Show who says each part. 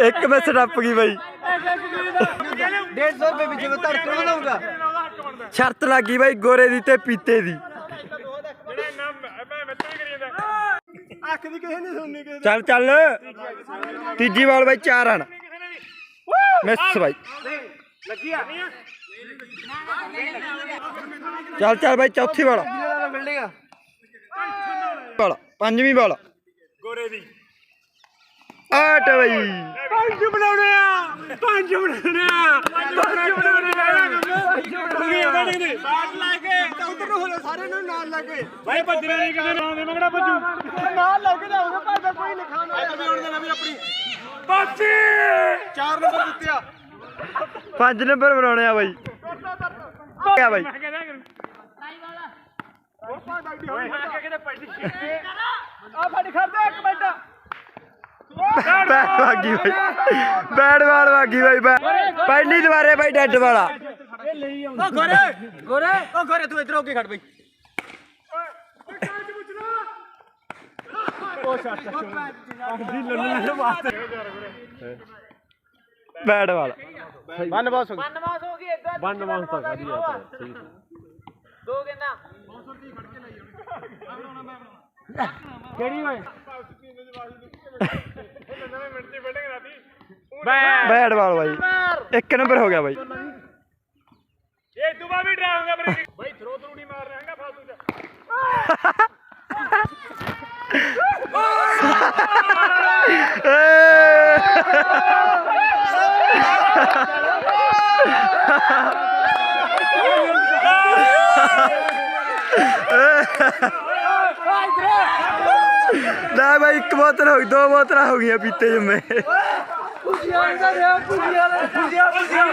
Speaker 1: ਇੱਕ ਮਿਸ ਟੱਪ ਗਈ ਬਾਈ।
Speaker 2: 150 ਰੁਪਏ ਵਿੱਚ ਮੈਂ ਧੜਕਣ ਵਧਾਉਂਗਾ
Speaker 1: ਸ਼ਰਤ ਲੱਗੀ ਬਾਈ ਗੋਰੇ ਦੀ ਤੇ ਪੀਤੇ ਦੀ।
Speaker 2: ਅੱਖ ਦੀ ਕਿਸੇ ਨੇ ਸੁਣਨੀ ਕਿਸੇ
Speaker 1: ਚੱਲ ਚੱਲ। ਤੀਜੀ ਬਾਲ ਬਾਈ ਚਾਰ ਰਨ ਮਿਸ ਬਾਈ। ਚੱਲ ਚੱਲ ਬਾਈ ਚੌਥੀ ਬਾਲ ਪੰਜਵੀਂ ਬਾਲ
Speaker 3: ਗੋਰੇ ਦੀ।
Speaker 1: ਆਟ ਬਾਈ।
Speaker 3: ਪੰਜ ਬਣਾਉਣੇ ਆ ਪੰਜ ਬਣਾਉਣੇ ਆ। ਪੰਜ ਬਣਾਉਣੇ ਆ। ਕੁੜੀ ਉਹਨਾਂ ਨੇ
Speaker 2: ਬਾਟ ਲਾ ਕੇ ਤੇ ਉਧਰ ਨੂੰ ਹੋਲੇ ਸਾਰੇ ਨੂੰ ਨਾਲ ਲਾ ਕੇ।
Speaker 3: ਭਾਈ ਭੱਜਣਾ ਨਹੀਂ ਕਿਤੇ ਨਾ ਦੇ ਮਗੜਾ ਭੱਜੂ?
Speaker 2: ਨਾਲ ਲੱਗ ਕੇ ਉਹਦੇ ਭਾਵੇਂ ਕੋਈ ਨਹੀਂ ਖਾਣਾ ਇੱਧਰ ਵੀ ਆਉਣ ਦੇਣਾ ਵੀ ਆਪਣੀ।
Speaker 3: ਬੱਚੀ!
Speaker 2: ਚਾਰ ਨੰਬਰ ਦਿੱਤੇ ਆ
Speaker 1: ਪੰਜ ਨੰਬਰ ਬਣਾਉਣੇ ਆ ਬਾਈ। ਆ ਬਾਈ।
Speaker 3: ਮੈਂ ਕਹਿੰਦਾ ਕਰੂ। ਓਏ ਕਿਤੇ ਪੈਸੇ
Speaker 2: ਆ ਫੜ
Speaker 1: ਬੈਟ ਵਾਗੀ ਬਾਈ। ਬੈਟ ਬਾਲ ਵਾਗੀ ਬਾਈ ਪਹਿਲੀ ਦੁਬਾਰੇ ਬਾਈ ਡੈਡ ਵਾਲਾ।
Speaker 2: ਓ ਗੋਰੇ ਗੋਰੇ ਓ ਗੋਰੇ ਤੂੰ ਇੱਧਰ ਹੋ ਕੇ ਖੜ ਬਈ।
Speaker 1: ਬੈਟ ਵਾਲਾ।
Speaker 2: ਬੰਨ ਬਾਸ ਹੋ ਗਈ
Speaker 4: ਬਨਵਾਸ ਹੋ ਗਈ ਇਦਾਂ
Speaker 3: ਬੰਨਵਾਸ ਤਾਂ ਕਰੀ ਆ ਠੀਕ
Speaker 4: ਦੋ ਕਹਿੰਦਾ
Speaker 2: ਕਿਹੜੀ ਓਏ?
Speaker 3: ਰਾਤੀ
Speaker 1: ਬੈਟ ਬਾਲ ਬਾਈ। ਇੱਕ ਨੰਬਰ। ਹੋ ਗਿਆ ਬਾਈ।
Speaker 3: ਇਹ ਦੁਬਾ ਵੀ ਡਰਾਉਂਗਾ ਮੇਰੇ ਭਾਈ ਥਰੋ ਥਰੂ ਨਹੀਂ ਮਾਰ
Speaker 1: ਇੱਕ ਬੋਤਲ ਹੋ ਗਈ, ਦੋ ਬੋਤਲਾਂ ਹੋ ਗਈਆਂ ਪੀਤੇ ਜੰਮੇ।
Speaker 2: ਪੁੱਜਿਆ ਦਾ ਰਿਹਾ ਪੁੱਜਿਆ ਪੁੱਜਿਆ ਪੁੱਜਿਆ